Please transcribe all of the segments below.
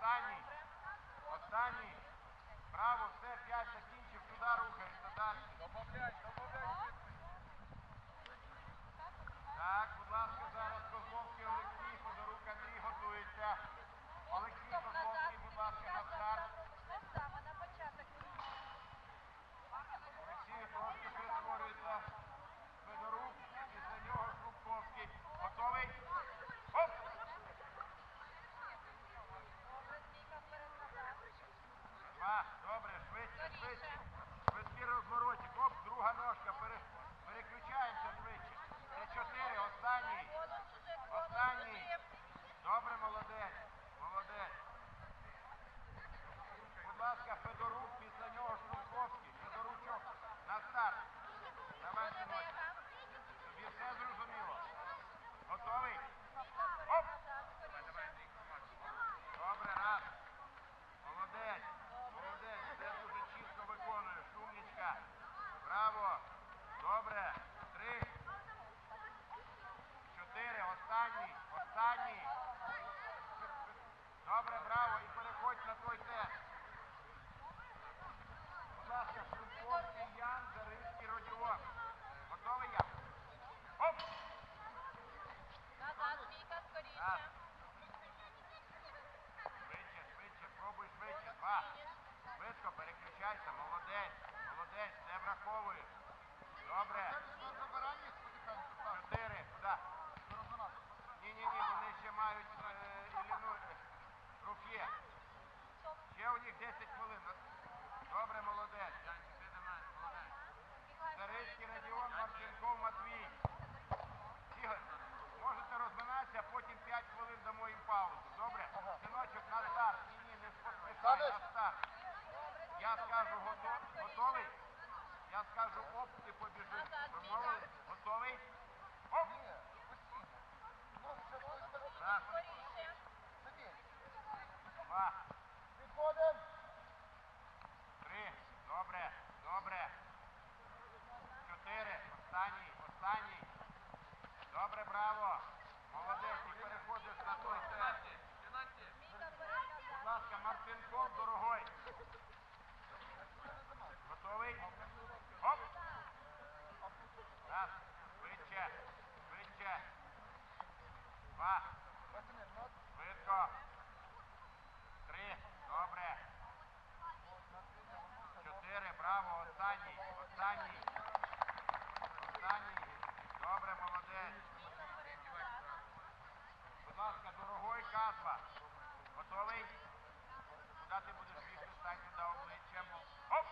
Останній. Останній. право, все, п'ять закінчив, туди рухаєшся далі. Добавляй, добавляй. Так, будь ласка, зараз Козловський Олексій. Останній. Останній. Добре, молодець. Будь ласка, дорогой казва. Готовий? Куди ти будеш більше Стань туди обличчям. Оп!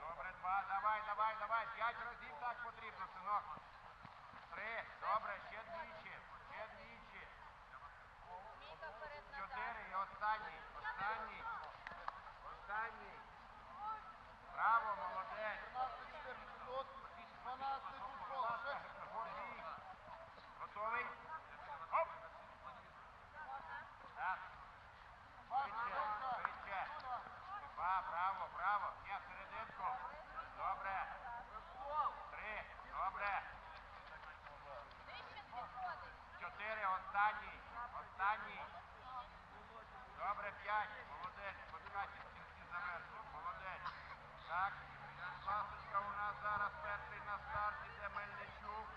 Добре, два. Давай, давай, давай. П'ять разів так потрібно, синок. Три. Добре. 5. Молодець. Почкайте, в завершили. Молодець. Так. Ласочка у нас зараз перший на старті, де Мельничук.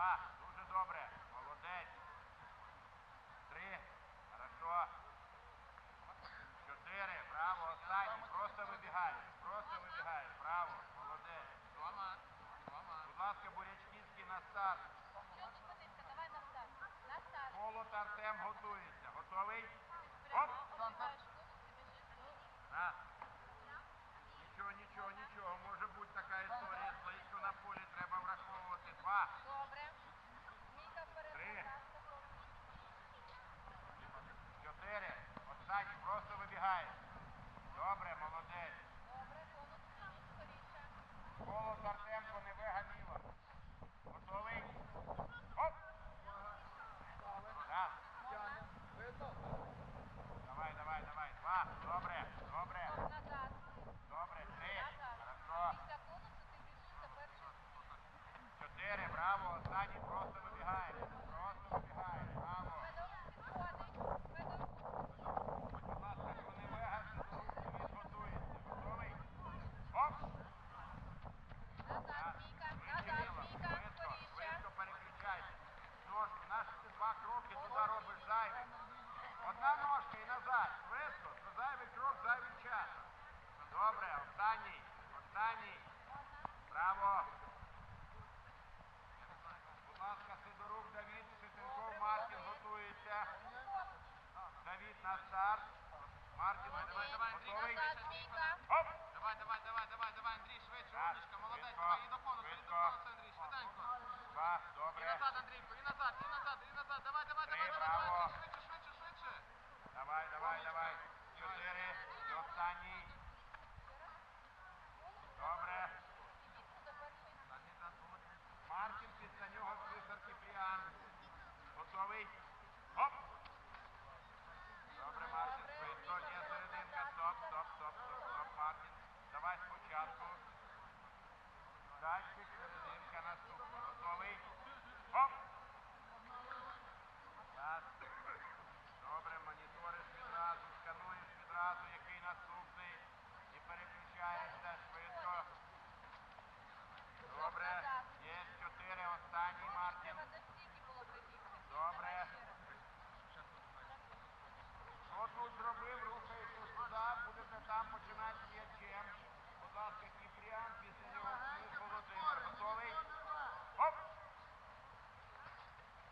Два. Дуже добре. Молодець. Три. Хорошо. Чотири. Браво. Останній. Просто вибігай. Просто вибігай. Браво. Молодець. Будь ласка, бурячкінський на старт. Браво. Останній просто вибігає.